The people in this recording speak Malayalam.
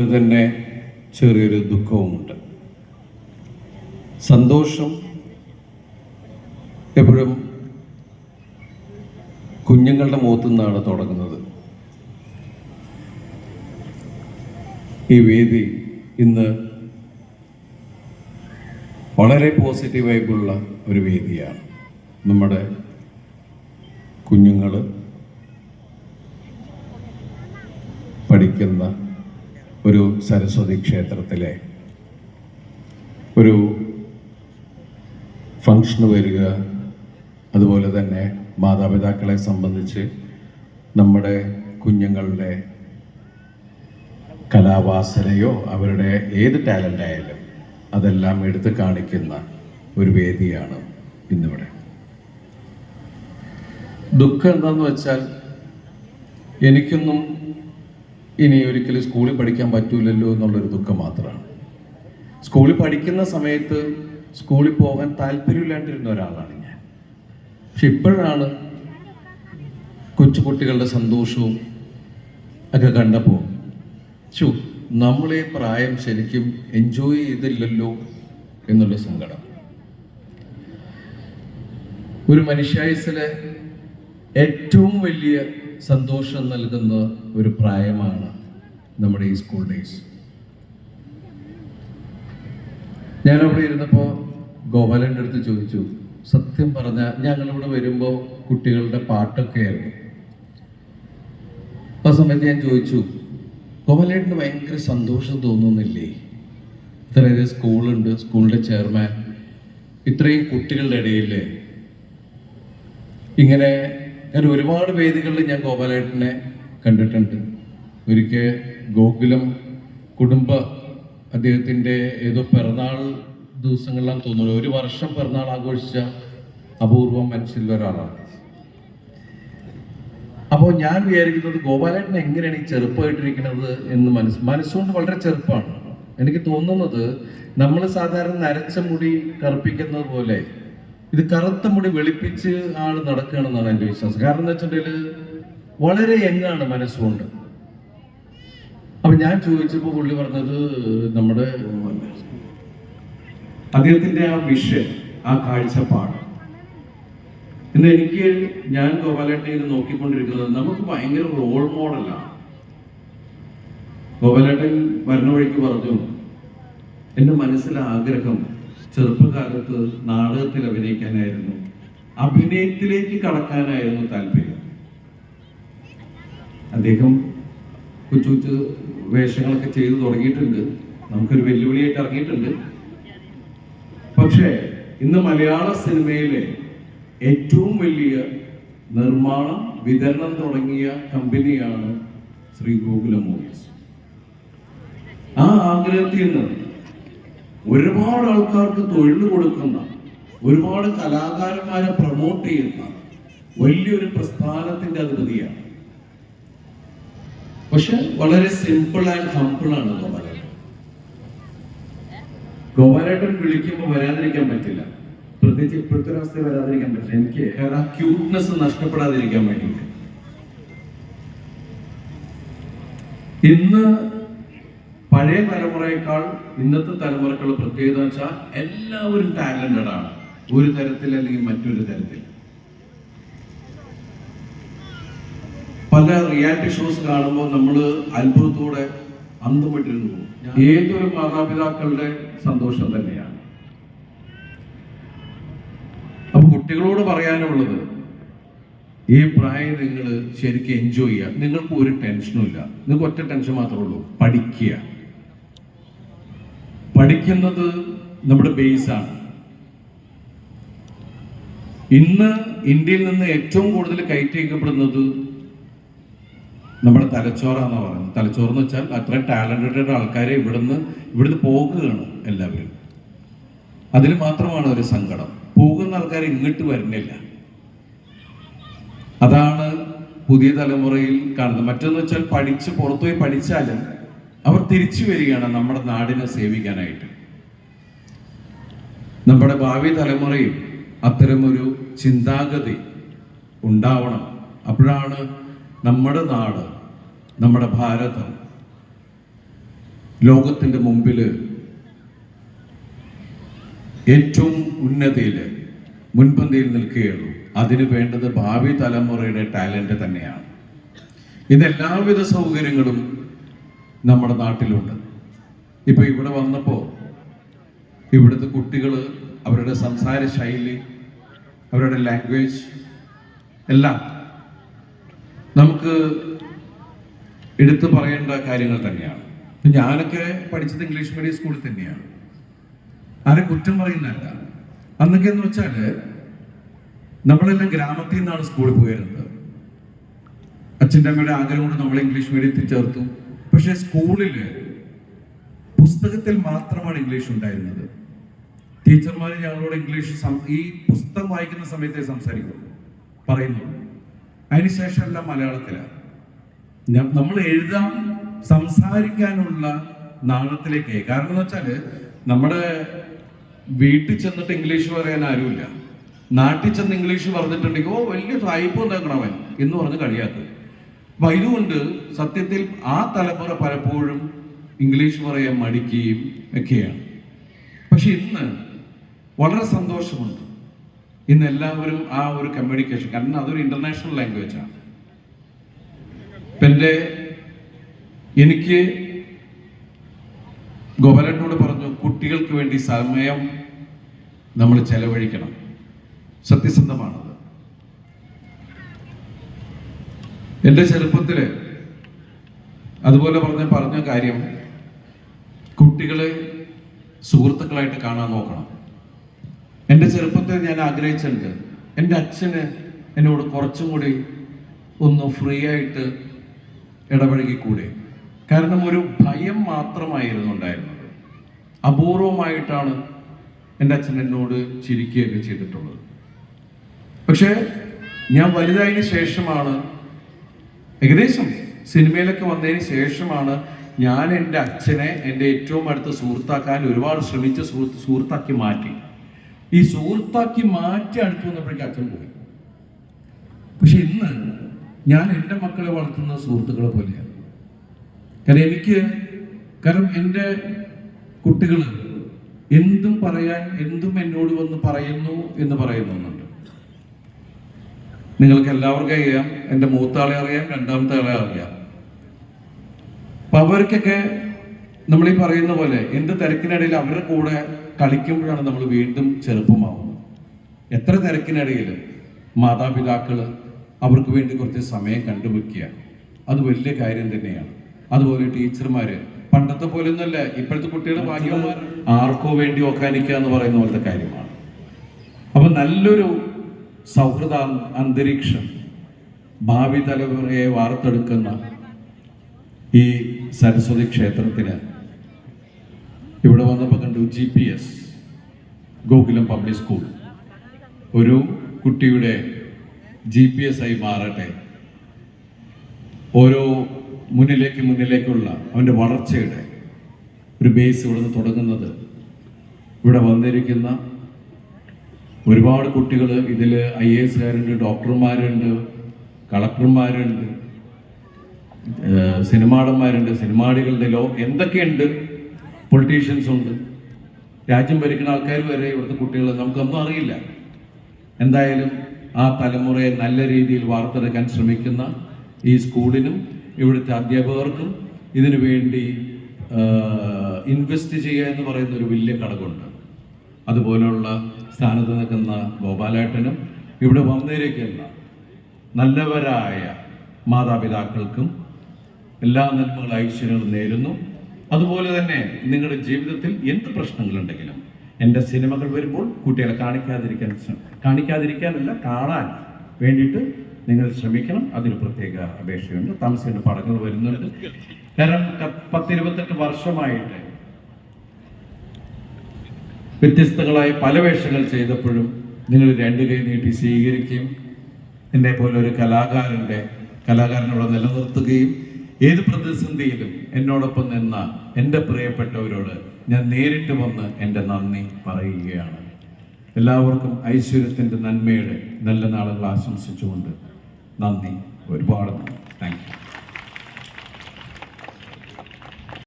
തന്നെ ചെറിയൊരു ദുഃഖവുമുണ്ട്. സന്തോഷം എപ്പോഴും കുഞ്ഞുങ്ങളുടെ മുഖത്തു നിന്നാണ് തുടങ്ങുന്നത്. ഈ വേദി ഇന്ന് വളരെ പോസിറ്റീവായിട്ടുള്ള ഒരു വേദിയാണ്. നമ്മുടെ കുഞ്ഞുങ്ങൾ പഠിക്കുന്ന ഒരു സരസ്വതി ക്ഷേത്രത്തിലെ ഒരു ഫങ്ഷന് വരിക അതുപോലെ തന്നെ മാതാപിതാക്കളെ സംബന്ധിച്ച് നമ്മുടെ കുഞ്ഞുങ്ങളുടെ കലാവാസനയോ അവരുടെ ഏത് ടാലന്റ് ആയാലും അതെല്ലാം എടുത്തു കാണിക്കുന്ന ഒരു വേദിയാണ് ഇന്നിവിടെ. ദുഃഖം എന്താണെന്ന് വെച്ചാൽ എനിക്കൊന്നും ഇനി ഒരിക്കലും സ്കൂളിൽ പഠിക്കാൻ പറ്റൂലല്ലോ എന്നുള്ളൊരു ദുഃഖം മാത്രമാണ്. സ്കൂളിൽ പഠിക്കുന്ന സമയത്ത് സ്കൂളിൽ പോകാൻ താല്പര്യമില്ലാണ്ടിരുന്ന ഒരാളാണ് ഞാൻ. പക്ഷെ ഇപ്പോഴാണ് കൊച്ചുകുട്ടികളുടെ സന്തോഷവും ഒക്കെ കണ്ടപ്പോൾ ചു നമ്മളെ പ്രായം ശരിക്കും എൻജോയ് ചെയ്തില്ലല്ലോ എന്നുള്ള സങ്കടം. ഒരു മനുഷ്യായുസിലെ ഏറ്റവും വലിയ സന്തോഷം നൽകുന്ന ഒരു പ്രായമാണ് നമ്മുടെ ഈ സ്കൂൾ ഡേയ്സ് ഞാൻ അവിടെ ഇരുന്നപ്പോൾ ഗോപാലന്റെ അടുത്ത് ചോദിച്ചു സത്യം പറഞ്ഞ ഞങ്ങളിവിടെ വരുമ്പോൾ കുട്ടികളുടെ പാട്ടൊക്കെ ആയിരുന്നു. ആ സമയത്ത് ഞാൻ ചോദിച്ചു ഗോപാലേട്ടന് ഭയങ്കര സന്തോഷം തോന്നുന്നില്ലേ? ഇത്രയും സ്കൂളുണ്ട് സ്കൂളിന്റെ ചെയർമാൻ ഇത്രയും കുട്ടികളുടെ ഇടയിൽ ഇങ്ങനെ ഞാൻ ഒരുപാട് വേദികളിൽ ഞാൻ ഗോപാലേട്ടനെ കണ്ടിട്ടുണ്ട്. ഒരിക്കൽ ഗോകുലം കുടുംബ അദ്ദേഹത്തിന്റെ ഏതോ പിറന്നാൾ ദിവസങ്ങളിലാണ് തോന്നുന്നു. ഒരു വർഷം പിറന്നാൾ ആഘോഷിച്ച അപൂർവം മനസ്സിൽ ഒരാളാണ്. അപ്പോൾ ഞാൻ വിചാരിക്കുന്നത് ഗോപാലേട്ടൻ എങ്ങനെയാണ് ഈ ചെറുപ്പമായിട്ടിരിക്കുന്നത് എന്ന് മനസ്സ് മനസ്സുകൊണ്ട് വളരെ ചെറുപ്പമാണ് എനിക്ക് തോന്നുന്നത് നമ്മൾ സാധാരണ നരച്ച മുടി കറുപ്പിക്കുന്നത് പോലെ ഇത് കറുത്ത മുടി വെളുപ്പിച്ച് ആൾ നടക്കുകയാണെന്നാണ് എന്റെ വിശ്വാസം. കാരണം എന്താ വെച്ചിട്ടുണ്ടെങ്കിൽ വളരെ യങ്ങാണ് മനസ്സുകൊണ്ട്. അപ്പൊ ഞാൻ ചോദിച്ചപ്പോൾ പുള്ളി പറഞ്ഞത് നമ്മുടെ അദ്ദേഹത്തിന്റെ ആ വിഷൻ ആ കാഴ്ചപ്പാട്. ഇന്ന് എനിക്ക് ഞാൻ ഗോപാലേട്ടനെ ഇത് നോക്കിക്കൊണ്ടിരിക്കുന്നത് നമുക്ക് ഭയങ്കര റോൾ മോഡലാണ് ഗോപാലേട്ടൻ വരണ വഴിക്ക് പറഞ്ഞു എന്റെ മനസ്സിലെ ആഗ്രഹം ചെറുപ്പകാലത്ത് നാടകത്തിൽ അഭിനയിക്കാനായിരുന്നു. അഭിനയത്തിലേക്ക് കടക്കാനായിരുന്നു താല്പര്യം. അദ്ദേഹം കൊച്ചു കൊച്ചു വേഷങ്ങളൊക്കെ ചെയ്തു തുടങ്ങിയിട്ടുണ്ട്. നമുക്കൊരു വെല്ലുവിളിയായിട്ട് ഇറങ്ങിയിട്ടുണ്ട്. പക്ഷേ ഇന്ന് മലയാള സിനിമയിലെ ഏറ്റവും വലിയ നിർമ്മാണം വിതരണം തുടങ്ങിയ കമ്പനിയാണ് ശ്രീ ഗോകുലം മൂവീസ് ആ ആഗ്രഹത്തിൽ നിന്ന് ഒരുപാട് ആൾക്കാർക്ക് തൊഴിൽ കൊടുക്കുന്ന ഒരുപാട് കലാകാരന്മാരെ പ്രൊമോട്ട് ചെയ്യുന്ന വലിയൊരു പ്രസ്ഥാനത്തിന്റെ അധിപതിയാണ് പക്ഷെ വളരെ സിമ്പിൾ ആൻഡ് ഹംപിൾ ആണ് ഗോപാലേട്ടൻ ഗോപാലേട്ടൻ വിളിക്കുമ്പോൾ വരാതിരിക്കാൻ പറ്റില്ല. പ്രത്യേകിച്ച് ഇപ്പോഴത്തെ ഒരവസ്ഥ വരാതിരിക്കാൻ പറ്റില്ല. എനിക്ക് ആ ക്യൂട്ട്നെസ് നഷ്ടപ്പെടാതിരിക്കാൻ വേണ്ടിയിട്ട്. ഇന്ന് പഴയ തലമുറയേക്കാൾ ഇന്നത്തെ തലമുറക്കുള്ള പ്രത്യേകത വെച്ചാൽ എല്ലാവരും ടാലന്റഡ് ആണ്. ഒരു തരത്തിൽ അല്ലെങ്കിൽ മറ്റൊരു തരത്തിൽ. പല റിയാലിറ്റി ഷോസ് കാണുമ്പോൾ നമ്മൾ അത്ഭുതത്തോടെ അന്തം ഏതൊരു മാതാപിതാക്കളുടെ സന്തോഷം തന്നെയാണ്. അപ്പൊ കുട്ടികളോട് പറയാനുള്ളത് ഈ പ്രായം നിങ്ങൾ ശരിക്കും എൻജോയ് ചെയ്യുക. നിങ്ങൾക്ക് ഒരു ടെൻഷനും ഇല്ല. നിങ്ങൾക്ക് ഒറ്റ ടെൻഷൻ മാത്രമേ ഉള്ളൂ. പഠിക്കുക. പഠിക്കുന്നത് നമ്മുടെ ബേസാണ് ഇന്ന് ഇന്ത്യയിൽ നിന്ന് ഏറ്റവും കൂടുതൽ കയറ്റിയേക്കപ്പെടുന്നത് നമ്മുടെ തലച്ചോറാന്ന് പറയുന്നത്. തലച്ചോറ് എന്ന് വെച്ചാൽ അത്ര ടാലന്റഡ് ആൾക്കാരെ ഇവിടുന്ന് ഇവിടുന്ന് പോകുകയാണ് എല്ലാവരും. അതിൽ മാത്രമാണ് ഒരു സങ്കടം. പോകുന്ന ആൾക്കാർ ഇങ്ങോട്ട് വരുന്നില്ല. അതാണ് പുതിയ തലമുറയിൽ കാണുന്നത്. മറ്റൊന്ന് വെച്ചാൽ പഠിച്ച് പുറത്തുപോയി പഠിച്ചാലും അവർ തിരിച്ചു വരികയാണ് നമ്മുടെ നാടിനെ സേവിക്കാനായിട്ട്. നമ്മുടെ ഭാവി തലമുറയും അത്തരമൊരു ചിന്താഗതി ഉണ്ടാവണം. അപ്പോഴാണ് നമ്മുടെ നാട് നമ്മുടെ ഭാരതം ലോകത്തിന്റെ മുമ്പിൽ ഏറ്റവും ഉന്നതിയിൽ മുൻപന്തിയിൽ നിൽക്കുകയുള്ളൂ. അതിന് വേണ്ടത് ഭാവി തലമുറയുടെ ടാലന്റ് തന്നെയാണ്. ഇന്ന് എല്ലാവിധ സൗകര്യങ്ങളും നമ്മുടെ നാട്ടിലുണ്ട്. ഇപ്പോൾ ഇവിടെ വന്നപ്പോൾ ഇവിടുത്തെ കുട്ടികൾ അവരുടെ സംസാര ശൈലി അവരുടെ ലാംഗ്വേജ് എല്ലാം നമുക്ക് എടുത്തു പറയേണ്ട കാര്യങ്ങൾ തന്നെയാണ്. ഇപ്പം ഞാനൊക്കെ പഠിച്ചത് ഇംഗ്ലീഷ് മീഡിയം സ്കൂളിൽ തന്നെയാണ്. ആരെ കുറ്റം പറയുന്നതല്ല. അന്നൊക്കെ എന്ന് വെച്ചാൽ നമ്മളെല്ലാം ഗ്രാമത്തിൽ നിന്നാണ് സ്കൂളിൽ പോയിരുന്നത്. അച്ഛന്റെ അമ്മയുടെ ആഗ്രഹം കൊണ്ട് നമ്മൾ ഇംഗ്ലീഷ് മീഡിയത്തിൽ ചേർത്തു. പക്ഷേ സ്കൂളിൽ പുസ്തകത്തിൽ മാത്രമാണ് ഇംഗ്ലീഷ് ഉണ്ടായിരുന്നത്. ടീച്ചർമാർ ഞങ്ങളോട് ഇംഗ്ലീഷ് ഈ പുസ്തകം വായിക്കുന്ന സമയത്തെ സംസാരിക്കും പറയുന്നു. അതിനുശേഷം എല്ലാം മലയാളത്തിലാണ് നമ്മൾ എഴുതാം സംസാരിക്കാനുള്ള നാണത്തിലേക്ക് കാരണം എന്ന് വെച്ചാൽ നമ്മുടെ വീട്ടിൽ ചെന്നിട്ട് ഇംഗ്ലീഷ് പറയാൻ ആരുമില്ല. നാട്ടിൽ ചെന്ന് ഇംഗ്ലീഷ് പറഞ്ഞിട്ടുണ്ടെങ്കിൽ ഓ വലിയ സായിപ്പ് ഉണ്ടാക്കണം അവൻ എന്ന് പറഞ്ഞ് കളിയാക്കും. അപ്പൊ ഇതുകൊണ്ട് സത്യത്തിൽ ആ തലമുറ പലപ്പോഴും ഇംഗ്ലീഷ് പറയാൻ മടിക്കുകയും ഒക്കെയാണ്. പക്ഷെ ഇന്ന് വളരെ സന്തോഷമുണ്ട്. ഇന്ന് എല്ലാവരും ആ ഒരു കമ്മ്യൂണിക്കേഷൻ കാരണം അതൊരു ഇന്റർനാഷണൽ ലാംഗ്വേജ് ആണ്. എന്റെ എനിക്ക് ഗോപാലനോട് പറഞ്ഞു കുട്ടികൾക്ക് വേണ്ടി സമയം നമ്മൾ ചെലവഴിക്കണം. സത്യസന്ധമാണത്. എന്റെ ചെറുപ്പത്തിൽ അതുപോലെ പറഞ്ഞ പറഞ്ഞ കാര്യം കുട്ടികളെ സുഹൃത്തുക്കളായിട്ട് കാണാൻ നോക്കണം. എന്റെ ചെറുപ്പത്തിൽ ഞാൻ ആഗ്രഹിച്ചിട്ടുണ്ട് എന്റെ അച്ഛന് എന്നോട് കുറച്ചും കൂടി ഒന്ന് ഫ്രീ ആയിട്ട് ഇടപഴകിക്കൂടെ. കാരണം ഒരു ഭയം മാത്രമായിരുന്നു ഉണ്ടായിരുന്നത്. അപൂർവമായിട്ടാണ് എന്റെ അച്ഛൻ എന്നോട് ചിരിക്കുകയൊക്കെ ചെയ്തിട്ടുള്ളത്. പക്ഷേ ഞാൻ വലുതായതിനു ശേഷമാണ് ഏകദേശം സിനിമയിലൊക്കെ വന്നതിന് ശേഷമാണ് ഞാൻ എന്റെ അച്ഛനെ എന്റെ ഏറ്റവും അടുത്ത സുഹൃത്താക്കാൻ ഒരുപാട് ശ്രമിച്ച് സുഹൃത്ത് സുഹൃത്താക്കി മാറ്റി. ഈ സുഹൃത്താക്കി മാറ്റി അടുത്ത് വന്നപ്പോഴേക്കും അച്ഛൻ പോയി. പക്ഷെ ഇന്ന് ഞാൻ എന്റെ മക്കളെ വളർത്തുന്ന സുഹൃത്തുക്കളെ പോലെയാണ് കാരണം എനിക്ക് കാരണം എന്റെ കുട്ടികൾ എന്തും പറയാൻ എന്തും എന്നോട് വന്ന് പറയുന്നു എന്ന് പറയുന്നുണ്ട് നിങ്ങൾക്ക് എല്ലാവർക്കും അറിയാം എന്റെ മൂത്താളെ അറിയാം രണ്ടാമത്തെ ആളെ അറിയാം. അപ്പം അവർക്കൊക്കെ ഈ പറയുന്ന പോലെ എന്ത് തിരക്കിനിടയിൽ അവരുടെ കൂടെ കളിക്കുമ്പോഴാണ് നമ്മൾ വീണ്ടും ചെറുപ്പമാവുന്നത്. എത്ര തിരക്കിനിടയിൽ മാതാപിതാക്കൾ അവർക്ക് വേണ്ടി കുറച്ച് സമയം കണ്ടുവെക്കുക അത് വലിയ കാര്യം തന്നെയാണ്. അതുപോലെ ടീച്ചർമാര് പണ്ടത്തെ പോലെ ഒന്നല്ല ഇപ്പോഴത്തെ കുട്ടികളെ ഭാഗ്യമാർ ആർക്കോ വേണ്ടി ഒക്കാനിക്കുക എന്ന് പറയുന്ന പോലത്തെ കാര്യമാണ്. അപ്പൊ നല്ലൊരു സൗഹൃദ അന്തരീക്ഷം ഭാവി തലമുറയെ വാർത്തെടുക്കുന്ന ഈ സരസ്വതി ക്ഷേത്രത്തിന് ഇവിടെ വന്നപ്പോൾ കണ്ടു G P S Gokulam public school ഒരു കുട്ടിയുടെ ജി പി എസ് ആയി മാറട്ടെ. ഓരോ മുന്നിലേക്ക് മുന്നിലേക്കുള്ള അവന്റെ വളർച്ചയുടെ ഒരു ബേസ് ഇവിടെ നിന്ന് തുടങ്ങുന്നത്. ഇവിടെ വന്നിരിക്കുന്ന ഒരുപാട് കുട്ടികൾ ഇതിൽ ഐ എ എസുകാരുണ്ട് ഡോക്ടർമാരുണ്ട് കളക്ടർമാരുണ്ട് സിനിമാടന്മാരുണ്ട് സിനിമാടികളുടെ ലോ എന്തൊക്കെയുണ്ട്? പൊളിറ്റീഷ്യൻസ് ഉണ്ട്. രാജ്യം ഭരിക്കുന്ന ആൾക്കാർ വരെ ഇവിടുത്തെ കുട്ടികൾ നമുക്കൊന്നും അറിയില്ല. എന്തായാലും ആ തലമുറയെ നല്ല രീതിയിൽ വാർത്തെടുക്കാൻ ശ്രമിക്കുന്ന ഈ സ്കൂളിനും ഇവിടുത്തെ അധ്യാപകർക്കും ഇതിനു വേണ്ടി ഇൻവെസ്റ്റ് ചെയ്യുക എന്ന് പറയുന്ന ഒരു വലിയ ഘടകമുണ്ട് അതുപോലുള്ള സ്ഥാനത്ത് നിൽക്കുന്ന ഗോപാലേട്ടനും ഇവിടെ വന്നിരിക്കുന്ന നല്ലവരായ മാതാപിതാക്കൾക്കും എല്ലാ നന്മകളും ഐശ്വര്യങ്ങളും നേരുന്നു. അതുപോലെ തന്നെ നിങ്ങളുടെ ജീവിതത്തിൽ എന്ത് പ്രശ്നങ്ങളുണ്ടെങ്കിലും എന്റെ സിനിമകൾ വരുമ്പോൾ കുട്ടികളെ കാണിക്കാതിരിക്കാൻ കാണിക്കാതിരിക്കാനല്ല കാണാൻ വേണ്ടിയിട്ട് നിങ്ങൾ ശ്രമിക്കണം. അതിന് പ്രത്യേക അപേക്ഷയുണ്ട്. താമസിക്കുന്ന പടങ്ങൾ വരുന്നുണ്ട്. കാരണം പത്തിരുപത്തെട്ട് വർഷമായിട്ട് വ്യത്യസ്തങ്ങളായ പല വേഷങ്ങൾ ചെയ്തപ്പോഴും നിങ്ങൾ രണ്ട് കൈ നീട്ടി സ്വീകരിക്കുകയും എന്നെ പോലെ ഒരു കലാകാരന്റെ കലാകാരനോട് നിലനിർത്തുകയും ഏത് പ്രതിസന്ധിയിലും എന്നോടൊപ്പം നിന്ന എന്റെ പ്രിയപ്പെട്ടവരോട് ഞാൻ നേരിട്ട് വന്ന് എന്റെ നന്ദി പറയുകയാണ്. എല്ലാവർക്കും ഐശ്വര്യത്തിന്റെ നന്മയുടെ നല്ല നാളുകൾ ആശംസിച്ചുകൊണ്ട് നന്ദി ഒരുപാട് നന്ദി. Thank you